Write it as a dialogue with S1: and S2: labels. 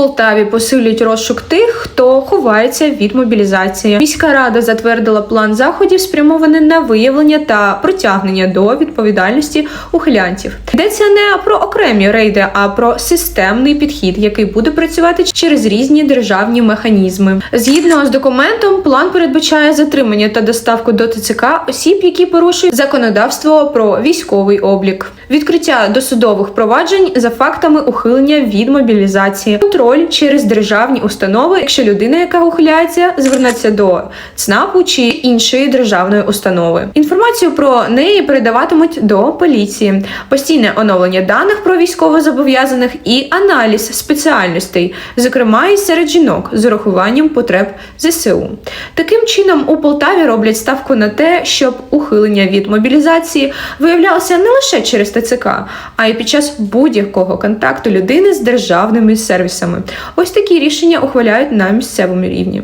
S1: Полтаві посилюють розшук тих, хто ховається від мобілізації. Міська рада затвердила план заходів, спрямований на виявлення та притягнення до відповідальності ухилянтів. Йдеться не про окремі рейди, а про системний підхід, який буде працювати через різні державні механізми. Згідно з документом, план передбачає затримання та доставку до ТЦК осіб, які порушують законодавство про військовий облік, відкриття досудових проваджень за фактами ухилення від мобілізації, контроль через державні установи, якщо людина, яка ухиляється, звернеться до ЦНАПу чи іншої державної установи. Інформацію про неї передаватимуть до поліції, постійне оновлення даних про військовозобов'язаних і аналіз спеціальностей, зокрема і серед жінок з урахуванням потреб ЗСУ. Таким чином у Полтаві роблять ставку на те, щоб ухилення від мобілізації виявлялося не лише через ТЦК, а й під час будь-якого контакту людини з державними сервісами. Ось такі рішення ухваляють на місцевому рівні.